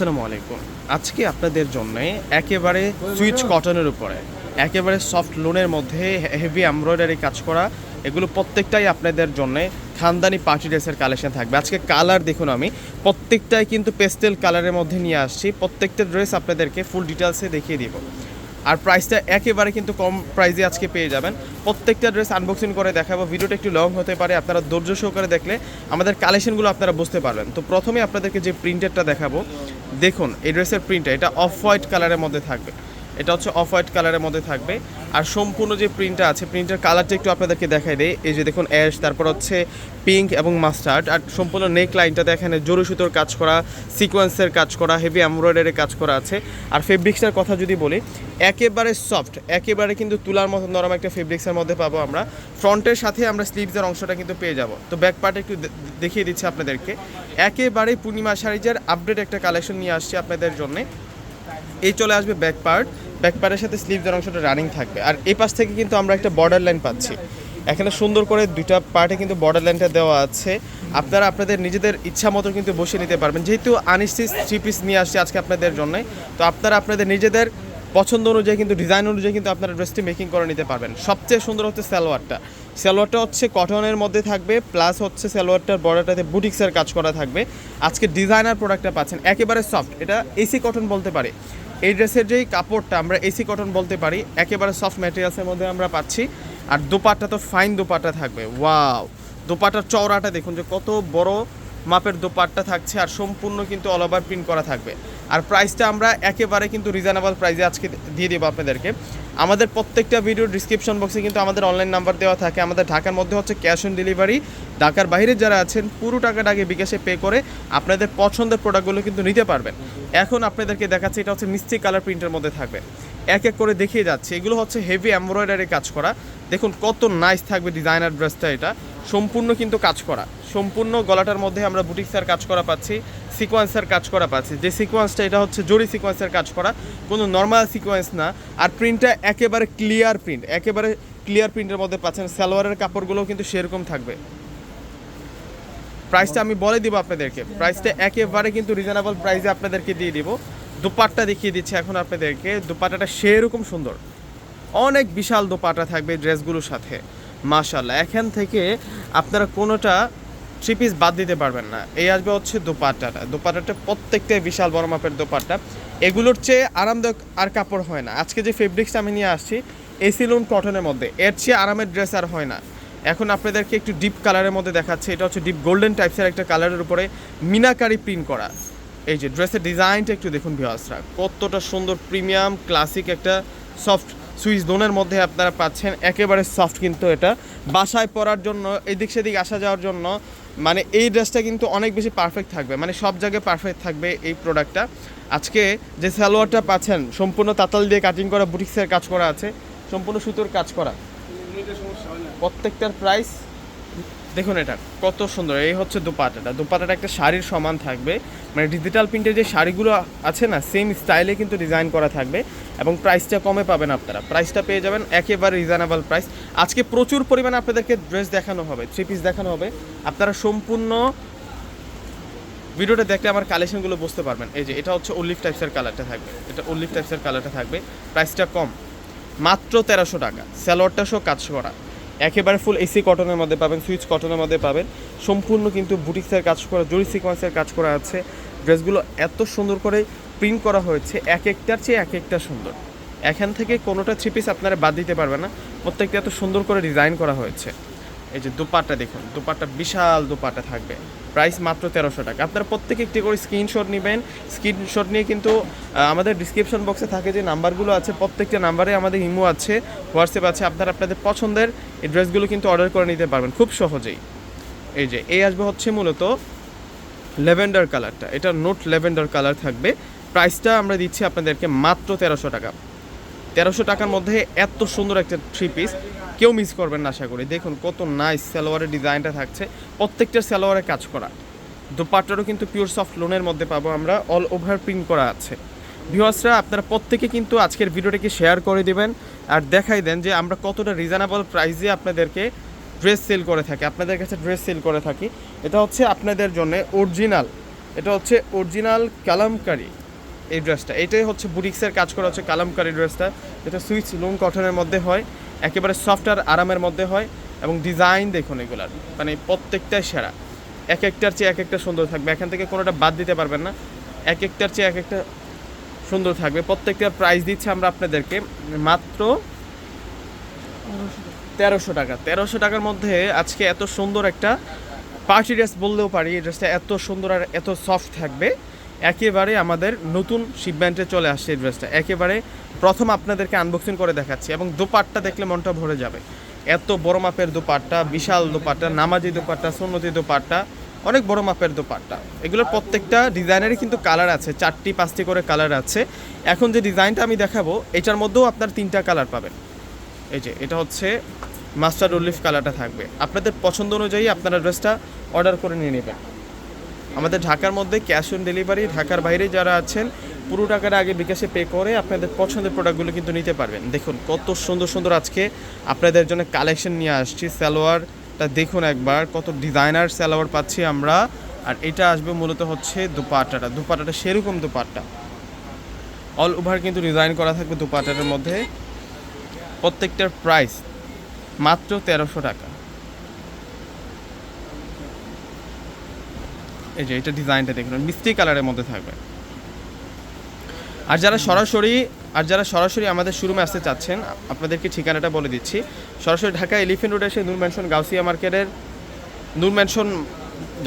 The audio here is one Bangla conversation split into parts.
আসসালামু আলাইকুম। আজকে আপনাদের জন্য একেবারে সুইচ কটনের উপরে, একেবারে সফট লোনের মধ্যে হেভি এমব্রয়ডারি কাজ করা, এগুলো প্রত্যেকটাই আপনাদের জন্য খানদানি পার্টি ড্রেসের কালেকশন থাকবে। আজকে কালার দেখুন আমি, প্রত্যেকটাই কিন্তু পেস্টেল কালারের মধ্যে নিয়ে আসছি, প্রত্যেকটা ড্রেস আপনাদেরকে ফুল ডিটেলসে দেখিয়ে দিব। আর প্রাইসটা একেবারে কিন্তু কম প্রাইসে আজকে পেয়ে যাবেন। প্রত্যেকটা ড্রেস আনবক্সিং করে দেখাবো। ভিডিওটা একটু লং হতে পারে, আপনারা ধৈর্য সহকারে দেখলে আমাদের কালেকশনগুলো আপনারা বুঝতে পারবেন। তো প্রথমে আপনাদেরকে যে প্রিন্টেরটা দেখাবো, দেখুন, এই ড্রেসের প্রিন্টটা এটা অফ হোয়াইট কালারের মধ্যে থাকবে। এটা হচ্ছে অফ হোয়াইট কালারের মধ্যে থাকবে। আর সম্পূর্ণ যে প্রিন্টটা আছে, প্রিন্টের কালারটা একটু আপনাদেরকে দেখাই দেয় এই যে দেখুন, অ্যাশ, তারপর হচ্ছে পিঙ্ক এবং মাস্টার্ড। আর সম্পূর্ণ নেক লাইনটাতে এখানে জরু সুতোর কাজ করা, সিকোয়েন্সের কাজ করা, হেভি এমব্রয়ডারির কাজ করা আছে। আর ফেব্রিক্সটার কথা যদি বলি, একেবারে সফট, একেবারে কিন্তু তুলার মতো নরম একটা ফেব্রিক্সের মধ্যে পাবো আমরা। ফ্রন্টের সাথে আমরা স্লিভসের অংশটা কিন্তু পেয়ে যাব। তো ব্যাক পার্ট একটু দেখিয়ে দিচ্ছি আপনাদেরকে। একেবারে পূর্ণিমা শাড়িজের আপডেট একটা কালেকশন নিয়ে আসছি আপনাদের জন্যে। এই চলে আসবে ব্যাক পার্ট ব্যাক পার্টের সাথে স্লিভসের অংশটা রানিং থাকবে। আর এই পাশ থেকে কিন্তু আমরা একটা বর্ডার লাইন পাচ্ছি। এখানে সুন্দর করে দুইটা পার্টে কিন্তু বর্ডার লাইনটা দেওয়া আছে। আপনারা আপনাদের নিজেদের ইচ্ছা মতো কিন্তু বসে নিতে পারবেন। যেহেতু আনিস্টিস থ্রি পিস নিয়ে আসছে আজকে আপনাদের জন্য, তো আপনারা আপনাদের নিজেদের পছন্দ অনুযায়ী কিন্তু ডিজাইন অনুযায়ী কিন্তু আপনারা ড্রেসটি মেকিং করে নিতে পারবেন। সবচেয়ে সুন্দর হচ্ছে সালোয়ারটা। সালোয়ারটা হচ্ছে কটনের মধ্যে থাকবে প্লাস হচ্ছে সালোয়ারটার বর্ডারটাতে বুটিক্সের কাজ করা থাকবে। আজকে ডিজাইনার প্রোডাক্টটা পাচ্ছেন। একেবারে সফট এটা এসি কটন বলতে পারি। এই ড্রেসের যেই কাপড়টা আমরা এসি কটন বলতে পারি, একেবারে সফট ম্যাটেরিয়ালসের মধ্যে আমরা পাচ্ছি। আর দোপাট্টা তো ফাইন দোপাট্টা থাকবে। ওয়াও দোপাট্টার চওড়াটা দেখুন যে কত বড় মাপের দোপাট্টা থাকছে আর সম্পূর্ণ কিন্তু অল ওভার প্রিন্ট করা থাকবে। আর প্রাইসটা আমরা একেবারে কিন্তু রিজনেবল প্রাইসে আজকে দিয়ে দেবো আপনাদেরকে। আমাদের প্রত্যেকটা ভিডিও ডিসক্রিপশন বক্সে কিন্তু আমাদের অনলাইন নাম্বার দেওয়া থাকে। আমাদের ঢাকার মধ্যে হচ্ছে ক্যাশ অন ডেলিভারি ঢাকার বাইরে যারা আছেন, পুরো টাকাটা আগে বিকাশে পে করে আপনাদের পছন্দের প্রোডাক্টগুলো কিন্তু নিতে পারবেন। এখন আপনাদেরকে দেখাচ্ছি, এটা হচ্ছে মিষ্টি কালার প্রিন্টের মধ্যে থাকবে। এক এক করে দেখিয়ে যাচ্ছে। এগুলো হচ্ছে হেভি এমব্রয়ডারি কাজ করা। দেখুন কত নাইস থাকবে ডিজাইনার ড্রেসটা এটা। সম্পূর্ণ কিন্তু কাজ করা। সম্পূর্ণ গলাটার মধ্যে আমরা বুটিক্সের কাজ করা পাচ্ছি সিকোয়েন্সের কাজ করা পাচ্ছি। যে সিকোয়েন্সটা এটা হচ্ছে জরি সিকোয়েন্সের কাজ করা। কোনো নর্মাল সিকোয়েন্স না। আর প্রিন্টটা একেবারে ক্লিয়ার প্রিন্ট একেবারে ক্লিয়ার প্রিন্টের মধ্যে পাচ্ছেন। সালোয়ারের কাপড়গুলোও কিন্তু সেরকম থাকবে। প্রাইসটা আমি বলে দিব আপনাদেরকে। প্রাইসটা একেবারে কিন্তু রিজনেবল প্রাইসে আপনাদেরকে দিয়ে দিব। দুপাট্টা দেখিয়ে দিচ্ছি এখন আপনাদেরকে। দুপাট্টাটা সেরকম সুন্দর। অনেক বিশাল দোপাটা থাকবে ড্রেসগুলোর সাথে। মাশাল্লাহ এখান থেকে আপনারা কোনোটা থ্রি পিস বাদ দিতে পারবেন না। এই আসবে হচ্ছে দোপাট্টাটা দোপাট্টাটা প্রত্যেকটাই বিশাল বড় মাপের দোপাট্টা। এগুলোর চেয়ে আরামদায়ক আর কাপড় হয় না। আজকে যে ফেব্রিক্সটা আমি নিয়ে আসছি এসি লোন কটনের মধ্যে। এর চেয়ে আরামের ড্রেস আর হয় না। এখন আপনাদেরকে একটু ডিপ কালারের মধ্যে দেখাচ্ছে। এটা হচ্ছে ডিপ গোল্ডেন টাইপসের একটা কালারের উপরে মিনাকারি প্রিন্ট করা। এই যে ড্রেসের ডিজাইনটা একটু দেখুন ভিওয়াসরা কতটা সুন্দর প্রিমিয়াম ক্লাসিক একটা সফট সুইচ দোনের মধ্যে আপনারা পাচ্ছেন। একেবারে সফট কিন্তু এটা। বাসায় পরার জন্য, এদিক সেদিক আসা যাওয়ার জন্য মানে এই ড্রেসটা কিন্তু অনেক বেশি পারফেক্ট থাকবে। মানে সব জায়গায় পারফেক্ট থাকবে এই প্রোডাক্টটা আজকে যে সালোয়ারটা পাচ্ছেন সম্পূর্ণ তাতাল দিয়ে কাটিং করা বুটিক্সের কাজ করা আছে সম্পূর্ণ সুতোর কাজ করা। প্রত্যেকটার প্রাইস দেখুন এটা, কত সুন্দর। এই হচ্ছে দোপাটাটা। দোপাটাটা একটা শাড়ির সমান থাকবে। মানে ডিজিটাল প্রিন্টের যে শাড়িগুলো আছে না সেম স্টাইলে কিন্তু ডিজাইন করা থাকবে এবং প্রাইসটা কমে পাবেন আপনারা। প্রাইসটা পেয়ে যাবেন একেবারে রিজনেবল প্রাইস আজকে প্রচুর পরিমাণে আপনাদেরকে ড্রেস দেখানো হবে থ্রি পিস দেখানো হবে। আপনারা সম্পূর্ণ ভিডিওটা দেখলে আমার কালেকশনগুলো বুঝতে পারবেন। এই যে, এটা হচ্ছে উল্লিফ টাইপসের কালারটা থাকবে। এটা উল্লিফ টাইপসের কালারটা থাকবে। প্রাইসটা কম। মাত্র তেরোশো টাকা। স্যালোয়ারটা সহ কাজ করা। একেবারে ফুল এসি কটনের মধ্যে পাবেন সুইচ কটনের মধ্যে পাবেন। সম্পূর্ণ কিন্তু বুটিক্সের কাজ করা জরি সিকোয়েন্সের কাজ করা আছে। ড্রেসগুলো এত সুন্দর করে প্রিন্ট করা হয়েছে, এক একটার চেয়ে এক একটা সুন্দর। এখান থেকে কোনোটা থ্রি পিস আপনারা বাদ দিতে পারবেন না। প্রত্যেকটা এত সুন্দর করে ডিজাইন করা হয়েছে। এই যে দুপাট্টা দেখুন, দুপাট্টা বিশাল দুপাট্টা থাকবে। প্রাইস মাত্র তেরোশো টাকা। আপনারা প্রত্যেকে একটি করে স্ক্রিনশট নেবেন। স্ক্রিনশট নিয়ে কিন্তু আমাদের ডিসক্রিপশন বক্সে থাকে যে নাম্বারগুলো আছে, প্রত্যেকটা নাম্বারে আমাদের ইমো আছে, হোয়াটসঅ্যাপ আছে, আপনারা আপনাদের পছন্দের এই ড্রেসগুলো কিন্তু অর্ডার করে নিতে পারবেন খুব সহজেই। এই যে, এই আসবে হচ্ছে মূলত লেভেন্ডার কালারটা। এটা নোট লেভেন্ডার কালার থাকবে। প্রাইসটা আমরা দিচ্ছি আপনাদেরকে মাত্র তেরোশো টাকা। তেরোশো টাকার মধ্যে এত সুন্দর একটা থ্রি পিস কেউ মিস করবেন না আশা করি। দেখুন, কত নাইস সালোয়ারের ডিজাইনটা থাকছে। প্রত্যেকটা সালোয়ারে কাজ করা। দুপাট্টারও কিন্তু পিওর সফট লোনের মধ্যে পাবো আমরা। অল ওভার প্রিন্ট করা আছে। ভিউয়ার্সরা আপনারা প্রত্যেকে কিন্তু আজকের ভিডিওটাকে শেয়ার করে দিবেন আর দেখাই দেন যে আমরা কতটা রিজনেবল প্রাইসে আপনাদেরকে ড্রেস সেল করে থাকি। আপনাদের কাছে ড্রেস সেল করে থাকি। এটা হচ্ছে আপনাদের জন্য অরিজিনাল এটা হচ্ছে অরিজিনাল কালামকারি এই ড্রেসটা এটাই হচ্ছে বুটিক্সের কাজ করা হচ্ছে কালামকারি ড্রেসটা এটা সুইচ লুম কটনের মধ্যে হয়। একেবারে সফট আর আরামের মধ্যে হয় এবং ডিজাইন দেখুন এগুলার। মানে প্রত্যেকটাই সেরা। এক একটার চেয়ে এক একটা সুন্দর থাকবে। এখান থেকে কোনোটা বাদ দিতে পারবেন না। এক একটার চেয়ে এক একটা সুন্দর থাকবে। প্রত্যেকটার প্রাইস দিচ্ছে আমরা আপনাদেরকে মাত্র তেরোশো টাকা। তেরোশো টাকার মধ্যে আজকে এত সুন্দর একটা পার্টি ড্রেস বললেও পারি, এই ড্রেসটা এত সুন্দর আর এত সফট থাকবে। একেবারে আমাদের নতুন শিপমেন্টে চলে আসছে এই ড্রেসটা একেবারে প্রথম আপনাদেরকে আনবক্সিং করে দেখাচ্ছি এবং দোপাট্টা দেখলে মনটা ভরে যাবে। এত বড় মাপের দোপাট্টা, বিশাল দোপাট্টা, নামাজি দোপাট্টা, সুন্নতি দোপাট্টা, অনেক বড় মাপের দোপাট্টা। এগুলোর প্রত্যেকটা ডিজাইনেরই কিন্তু কালার আছে, চারটি, পাঁচটি করে কালার আছে। এখন যে ডিজাইনটা আমি দেখাবো, এটার মধ্যেও আপনার তিনটা কালার পাবেন। এই যে, এটা হচ্ছে মাস্টার উলিফ কালারটা থাকবে। আপনাদের পছন্দ অনুযায়ী আপনারা ড্রেসটা অর্ডার করে নিয়ে নেবেন। আমাদের ঢাকার মধ্যে ক্যাশ অন ডেলিভারি, ঢাকার বাইরে যারা আছেন পুরো টাকাটা আগে বিকাশে পে করে আপনাদের পছন্দের প্রোডাক্টগুলো কিন্তু নিতে পারবেন। দেখুন, কত সুন্দর সুন্দর আজকে আপনাদের জন্য কালেকশন নিয়ে আসছি। সালোয়ারটা দেখুন একবার, কত ডিজাইনার সালোয়ার পাচ্ছি আমরা। আর এটা আসবে মূলত হচ্ছে দুপাটাটা দুপাটাটা সেরকম দুপাট্টা। অল ওভার কিন্তু ডিজাইন করা থাকবে দুপাট্টাটার মধ্যে। প্রত্যেকটার প্রাইস মাত্র তেরোশো টাকা। এই যে, এটা ডিজাইনটা দেখুন। মিষ্টি কালারের মধ্যে থাকবে। আর যারা সরাসরি, আর যারা সরাসরি আমাদের শোরুমে আসতে চাচ্ছেন, আপনাদেরকে ঠিকানাটা বলে দিচ্ছি। সরাসরি ঢাকা এলিফেন্ট রোডে এসে নূর ম্যানশন গাউসিয়া মার্কেটের, নূর ম্যানশন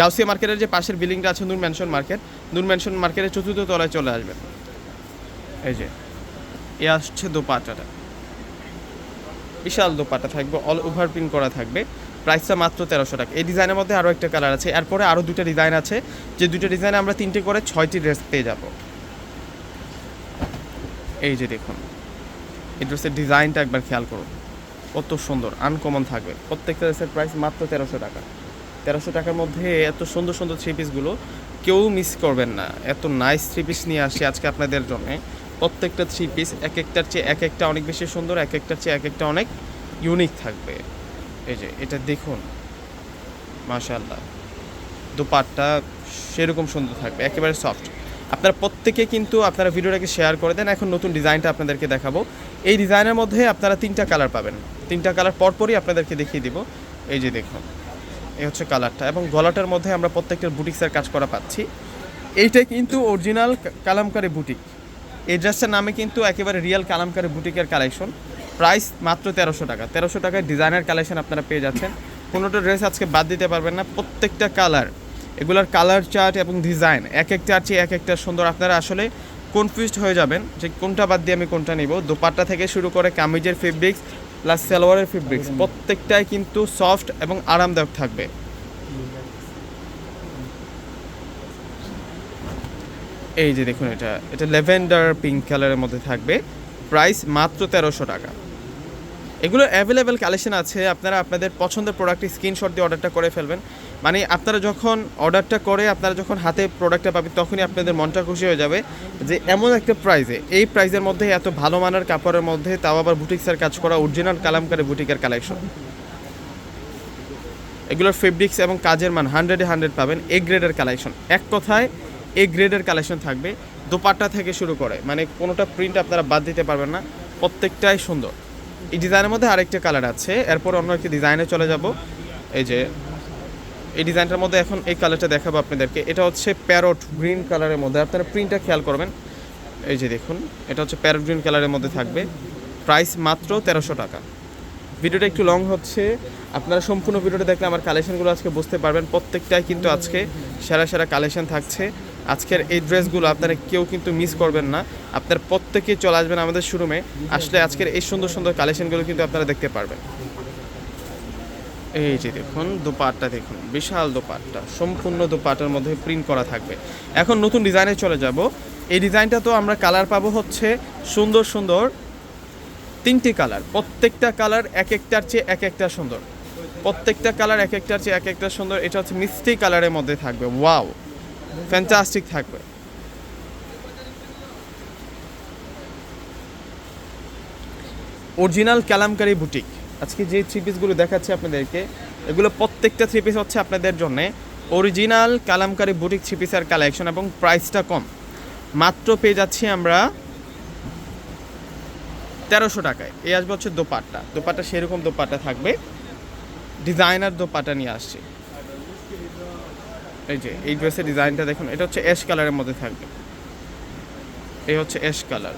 গাউসিয়া মার্কেটের যে পাশের বিল্ডিংটা আছে Noor mansion market, Noor mansion মার্কেটের চতুর্থ তলায় চলে আসবেন। এই যে, এ আসছে দোপাটাটা বিশাল দোপাটা থাকবে, অল ওভার প্রিন্ট করা থাকবে। প্রাইসটা মাত্র তেরোশো টাকা। এই ডিজাইনের মধ্যে আরও একটা কালার আছে। এরপরে আরও দুটো ডিজাইন আছে। যে দুটো ডিজাইনে আমরা তিনটে করে ছয়টি ড্রেস পেয়ে যাব। এই যে দেখুন এই ড্রেসের ডিজাইনটা একবার খেয়াল করুন। কত সুন্দর আনকমন থাকবে। প্রত্যেকটা ড্রেসের প্রাইস মাত্র তেরোশো টাকা। তেরোশো টাকার মধ্যে এত সুন্দর সুন্দর থ্রি পিসগুলো কেউ মিস করবেন না। এত নাইস থ্রি পিস নিয়ে আসি আজকে আপনাদের জন্য। প্রত্যেকটা থ্রি পিস এক একটার চেয়ে এক একটা অনেক বেশি সুন্দর, এক একটার চেয়ে এক একটা অনেক ইউনিক থাকবে। এই যে, এটা দেখুন। মাশাল্লাহ দুপাটটা সেরকম সুন্দর থাকবে, একেবারে সফট আপনারা প্রত্যেকে কিন্তু আপনারা ভিডিওটাকে শেয়ার করে দেন। এখন নতুন ডিজাইনটা আপনাদেরকে দেখাবো। এই ডিজাইনের মধ্যে আপনারা তিনটা কালার পাবেন। তিনটা কালার পরপরই আপনাদেরকে দেখিয়ে দিব। এই যে দেখুন, এই হচ্ছে কালারটা এবং গলাটার মধ্যে আমরা প্রত্যেকটার বুটিক্সের কাজ করা পাচ্ছি। এইটাই কিন্তু অরিজিনাল কালামকারি বুটিক। এই ড্রেসটার নামে কিন্তু একেবারে রিয়েল কালামকারি বুটিকের কালেকশন প্রাইস মাত্র তেরোশো টাকা। তেরোশো টাকায় ডিজাইনের কালেকশন আপনারা পেয়ে যাচ্ছেন। কোনোটা ড্রেস আজকে বাদ দিতে পারবেন না। প্রত্যেকটা কালার এগুলার কালার চার্ট এবং ডিজাইন এক একটার চেয়ে এক একটা সুন্দর। আপনারা আসলে কনফিউজড হয়ে যাবেন যে কোনটা বাদ দিয়ে আমি কোনটা নিব। দোপাট্টা থেকে শুরু করে কামিজের ফেব্রিক্স প্লাস সালোয়ারের ফেব্রিক্স প্রত্যেকটাই কিন্তু সফট এবং আরামদায়ক থাকবে। এই যে দেখুন এটা এটা লেভেন্ডার পিঙ্ক কালারের মধ্যে থাকবে। প্রাইস মাত্র তেরোশো টাকা। এগুলো অ্যাভেলেবেল কালেকশন আছে। আপনারা আপনাদের পছন্দের প্রোডাক্টটি স্ক্রিনশট দিয়ে অর্ডারটা করে ফেলবেন। মানে আপনারা যখন অর্ডারটা করে, আপনারা যখন হাতে প্রোডাক্টটা পাবেন, তখনই আপনাদের মনটা খুশি হয়ে যাবে যে এমন একটা প্রাইজে এই প্রাইজের মধ্যে এত ভালো মানের কাপড়ের মধ্যে তাও আবার বুটিক্সের কাজ করা অরিজিনাল কালামকারি বুটিকের কালেকশন এগুলোর ফেব্রিক্স এবং কাজের মান হান্ড্রেডে হান্ড্রেড পাবেন এ গ্রেডের কালেকশন এক কথায় এ গ্রেডের কালেকশন থাকবে, দোপাট্টা থেকে শুরু করে মানে কোনোটা প্রিন্ট আপনারা বাদ দিতে পারবেন না, প্রত্যেকটাই সুন্দর। এই ডিজাইনের মধ্যে আরেকটা কালার আছে, এরপর অন্য একটি ডিজাইনে চলে যাব। এই যে এই ডিজাইনটার মধ্যে এখন এই কালারটা দেখাবো আপনাদেরকে। এটা হচ্ছে প্যারট গ্রিন কালারের মধ্যে। আপনারা প্রিন্টটা খেয়াল করবেন। এই যে দেখুন, এটা হচ্ছে প্যারট গ্রিন কালারের মধ্যে থাকবে। প্রাইস মাত্র তেরোশো টাকা। ভিডিওটা একটু লং হচ্ছে। আপনারা সম্পূর্ণ ভিডিওটা দেখলে আমার কালেকশনগুলো আজকে বুঝতে পারবেন। প্রত্যেকটাই কিন্তু আজকে সেরা সেরা কালেকশন থাকছে। আজকের এই ড্রেসগুলো আপনারা কেউ কিন্তু মিস করবেন না। আপনার প্রত্যেকেই চলে আসবেন আমাদের শোরুমে। আসলে আজকের এই সুন্দর সুন্দর কালেকশনগুলো কিন্তু আপনারা দেখতে পারবেন। এই যে দেখুন, দোপাট্টা দেখুন, বিশাল দোপাট্টা, সম্পূর্ণ দোপাট্টার মধ্যে প্রিন্ট করা থাকবে। এখন নতুন ডিজাইনে চলে যাব। এই ডিজাইনটা তো আমরা কালার পাবো হচ্ছে সুন্দর সুন্দর তিনটি কালার প্রত্যেকটা কালার এক একটার চেয়ে এক একটা সুন্দর। প্রত্যেকটা কালার এক একটার চেয়ে এক একটা সুন্দর। এটা হচ্ছে মিষ্টি কালারের মধ্যে থাকবে। ওয়াও ফ্যান্টাস্টিক থাকবে। অরিজিনাল কালামকারি বুটিক আজকে যে থ্রি পিসগুলো দেখাচ্ছি আপনাদেরকে, এগুলো প্রত্যেকটা থ্রি পিস হচ্ছে আপনাদের জন্য। অরিজিনাল কালামকারী বুটিক থ্রি পিসের কালেকশন এবং প্রাইসটা কম। মাত্র পেয়ে যাচ্ছি আমরা তেরোশো টাকায়। এই আসবে হচ্ছে দোপাট্টা। দোপাট্টা সেরকম দোপাট্টা থাকবে। ডিজাইনার দোপাট্টা নিয়ে আসছি। এই যে, এই ড্রেসের ডিজাইনটা দেখুন, এটা হচ্ছে অ্যাশ কালারের মধ্যে থাকবে। এই হচ্ছে অ্যাশ কালার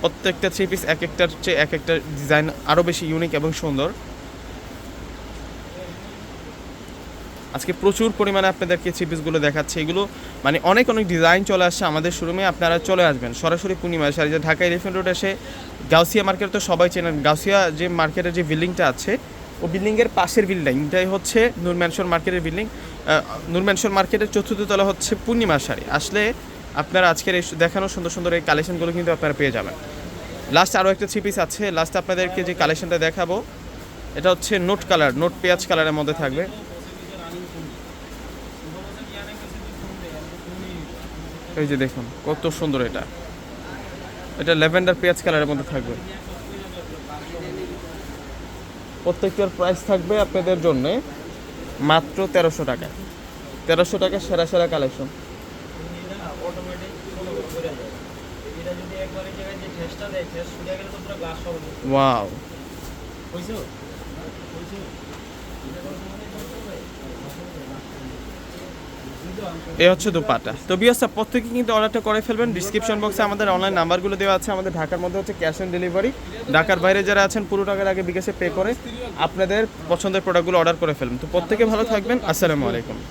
প্রত্যেকটা থ্রি পিস এক একটার চেয়ে এক একটা ডিজাইন আরও বেশি ইউনিক এবং সুন্দর। আজকে প্রচুর পরিমাণে আপনাদেরকে থ্রি পিসগুলো দেখাচ্ছে। এগুলো মানে অনেক অনেক ডিজাইন চলে আসছে আমাদের শোরুমে আপনারা চলে আসবেন। সরাসরি পূর্ণিমা শাড়ি যে ঢাকা এলিফেন্ট রোড এসে গাউসিয়া মার্কেট তো সবাই চেনেন। গাউসিয়া যে মার্কেটের যে বিল্ডিংটা আছে, ও বিল্ডিংয়ের পাশের বিল্ডিংটাই হচ্ছে নূর ম্যানশন মার্কেটের বিল্ডিং নূর ম্যানশন মার্কেটের চতুর্থ তলা হচ্ছে পূর্ণিমা শাড়ি। আসলে আপনারা আজকের এই দেখানো সুন্দর সুন্দর এই কালেকশনগুলো কিন্তু আপনারা পেয়ে যাবেন। লাস্ট আরও একটা থ্রি পিস আছে। লাস্ট আপনাদেরকে যে কালেকশনটা দেখাবো, এটা হচ্ছে নোট কালার নোট পেঁয়াজ কালারের মধ্যে থাকবে। এই যে দেখুন, কত সুন্দর এটা। এটা ল্যাভেন্ডার পেঁয়াজ কালারের মধ্যে থাকবে। প্রত্যেকটার প্রাইস থাকবে আপনাদের জন্যে মাত্র তেরোশো টাকা। তেরোশো টাকা সেরা সেরা কালেকশন এটা যদি একবার এই জায়গায় যে ঠেসটা দেয় ঠেস ছুটে গেলে তো পুরো গ্লাস সব ওয়াও। বুঝছ এ হচ্ছে দুপাটা। তো বিয়াসা প্রত্যেকে কিন্তু অর্ডারটা করে ফেলবেন। ডিসক্রিপশন বক্সে আমাদের অনলাইন নাম্বারগুলো দেওয়া আছে। আমাদের ঢাকার মধ্যে হচ্ছে ক্যাশ অন ডেলিভারি ঢাকার বাইরে যারা আছেন পুরো টাকার আগে বিকাশে পে করে আপনাদের পছন্দের প্রোডাক্টগুলো অর্ডার করে ফেলবেন তো প্রত্যেকে ভালো থাকবেন। আসসালামু আলাইকুম।